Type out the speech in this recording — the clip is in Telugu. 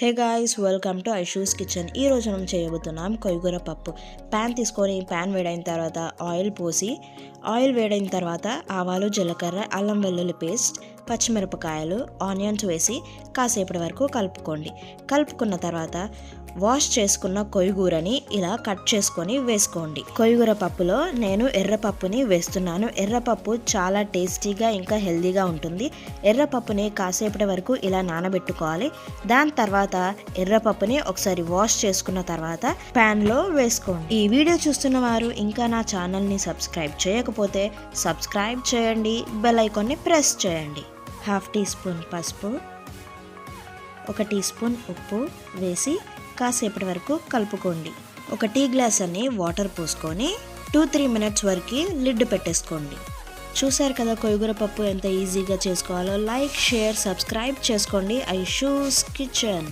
Hey guys welcome to Aishu's kitchen. ఈ రోజు మనం చేయబోతున్నాం కొయ్యూర పప్పు. ప్యాన్ తీసుకొని ప్యాన్ వేడైన తర్వాత ఆయిల్ పోసి ఆయిల్ వేడైన తర్వాత ఆవాలు జీలకర్ర అల్లం వెల్లుల్లి పేస్ట్ పచ్చిమిరపకాయలు ఆనియన్స్ వేసి కాసేపటి వరకు కలుపుకోండి. కలుపుకున్న తర్వాత వాష్ చేసుకున్న కొయ్యూరని ఇలా కట్ చేసుకొని వేసుకోండి. కొయ్యూర పప్పులో నేను ఎర్రపప్పుని వేస్తున్నాను. ఎర్రపప్పు చాలా టేస్టీగా ఇంకా హెల్దీగా ఉంటుంది. ఎర్రపప్పుని కాసేపటి వరకు ఇలా నానబెట్టుకోవాలి. దాని తర్వాత ఎర్రపప్పుని ఒకసారి వాష్ చేసుకున్న తర్వాత ప్యాన్లో వేసుకోండి. ఈ వీడియో చూస్తున్న వారు ఇంకా నా ఛానల్ని సబ్స్క్రైబ్ చేయకపోతే సబ్స్క్రైబ్ చేయండి. బెల్ ఐకాన్ని ప్రెస్ చేయండి. హాఫ్ టీ స్పూన్ పసుపు ఒక టీ స్పూన్ ఉప్పు వేసి కాసేపటి వరకు కలుపుకోండి. ఒక టీ గ్లాస్ అని వాటర్ పోసుకొని టూ త్రీ మినిట్స్ వరకు లిడ్ పెట్టేసుకోండి. చూసారు కదా కొయ్యూర పప్పు ఎంత ఈజీగా చేసుకోవాలో? లైక్ షేర్ సబ్స్క్రైబ్ చేసుకోండి. Aishu's kitchen.